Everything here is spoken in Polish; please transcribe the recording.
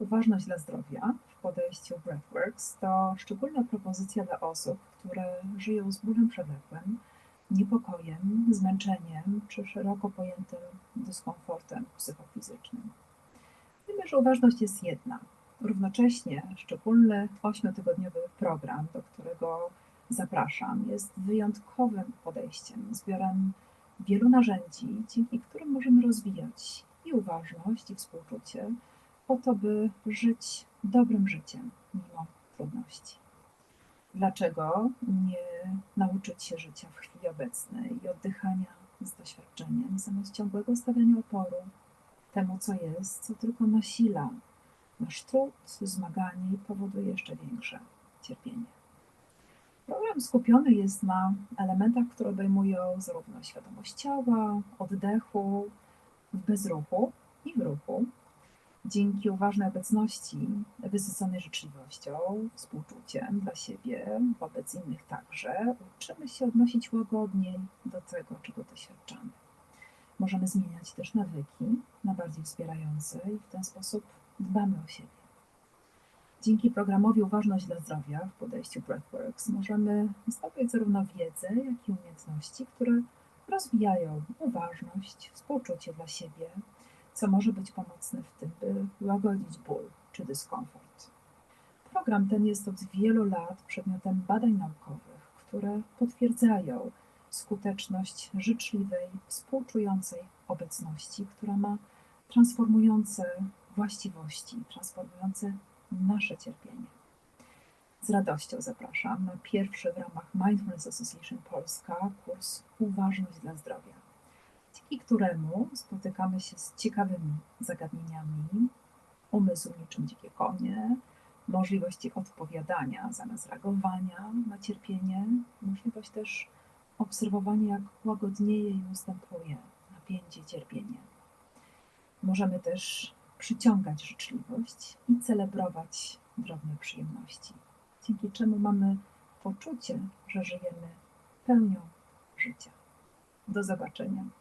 Uważność dla zdrowia w podejściu Breathworks to szczególna propozycja dla osób, które żyją z bólem przewlekłym, niepokojem, zmęczeniem czy szeroko pojętym dyskomfortem psychofizycznym. Wiemy, że uważność jest jedna. Równocześnie szczególny ośmiotygodniowy program, do którego zapraszam, jest wyjątkowym podejściem, zbiorem wielu narzędzi, dzięki którym możemy rozwijać i uważność, i współczucie, po to, by żyć dobrym życiem mimo trudności. Dlaczego nie nauczyć się życia w chwili obecnej i oddychania z doświadczeniem, zamiast ciągłego stawiania oporu temu, co jest, co tylko nasila nasz trud, zmaganie i powoduje jeszcze większe cierpienie. Program skupiony jest na elementach, które obejmują zarówno świadomość ciała, oddechu, w bezruchu i w ruchu, dzięki uważnej obecności, wysyconej życzliwością, współczuciem dla siebie, wobec innych także, uczymy się odnosić łagodniej do tego, czego doświadczamy. Możemy zmieniać też nawyki na bardziej wspierające i w ten sposób dbamy o siebie. Dzięki programowi Uważność dla Zdrowia w podejściu Breathworks możemy zdobyć zarówno wiedzę, jak i umiejętności, które rozwijają uważność, współczucie dla siebie, co może być pomocne w tym, by łagodzić ból czy dyskomfort. Program ten jest od wielu lat przedmiotem badań naukowych, które potwierdzają skuteczność życzliwej, współczującej obecności, która ma transformujące właściwości, transformujące nasze cierpienie. Z radością zapraszam na pierwszy w ramach Mindfulness Association Polska kurs Uważność dla zdrowia dzięki któremu spotykamy się z ciekawymi zagadnieniami, umysł niczym dzikie konie, możliwości odpowiadania zamiast reagowania na cierpienie, możliwość też obserwowania, jak łagodnieje i ustępuje napięcie, cierpienie. Możemy też przyciągać życzliwość i celebrować drobne przyjemności, dzięki czemu mamy poczucie, że żyjemy pełnią życia. Do zobaczenia.